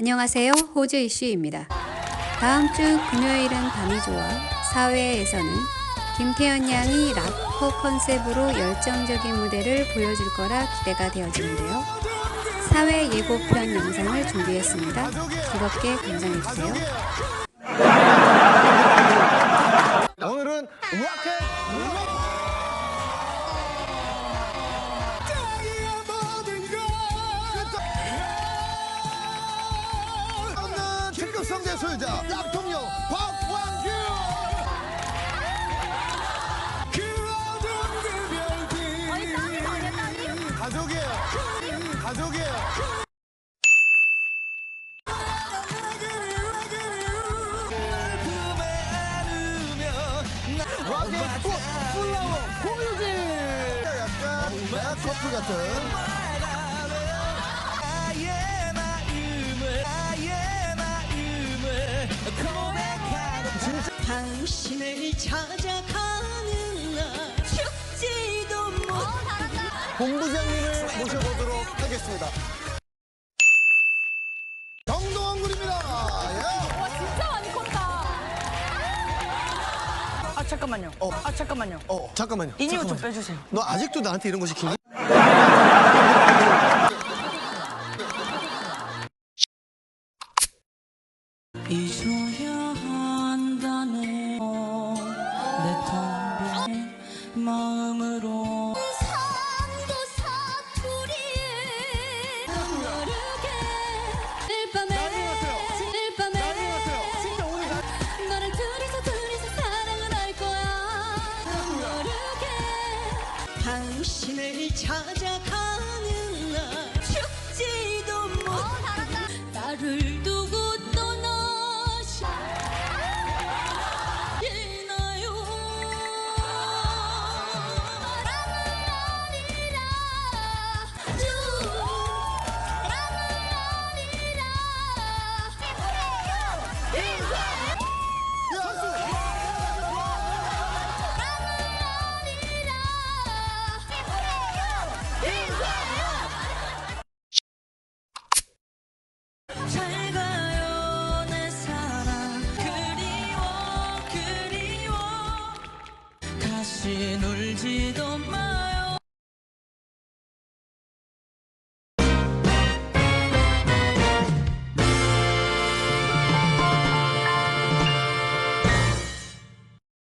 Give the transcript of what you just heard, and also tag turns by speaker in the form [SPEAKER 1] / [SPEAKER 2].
[SPEAKER 1] 안녕하세요. 호주 이슈입니다. 다음 주 금요일은 밤이 좋아 사회에서는 김태현 양이 락커 컨셉으로 열정적인 무대를 보여줄 거라 기대가 되어지는데요. 사회 예고편 영상을 준비했습니다. 즐겁게 감상해주세요.
[SPEAKER 2] 오늘은 로켓 없는 특급 성대 소유자 락통령 박완규 그그 별빛 가족이에요 가족이에요 로켓 꽃 플라워 보이지 약간 매커플 같은
[SPEAKER 3] 당신을 찾아가는 날 죽지도 못
[SPEAKER 2] 본부장님을 모셔보도록 하겠습니다. 정동원 군입니다. 예.
[SPEAKER 4] 진짜 많이 컸다. 아 잠깐만요.
[SPEAKER 2] 어.
[SPEAKER 4] 아 잠깐만요.
[SPEAKER 2] 어, 잠깐만요.
[SPEAKER 4] 인이어 좀. 빼주세요.
[SPEAKER 2] 너 아직도 나한테 이런 거 시키니?
[SPEAKER 3] 잊어야 마음으로. 산도 사투리에 모르게 늘 밤에 늘 밤에 너를 둘이서 둘이서 사랑을 할 거야 모르게 당신을 찾아가는 날 다시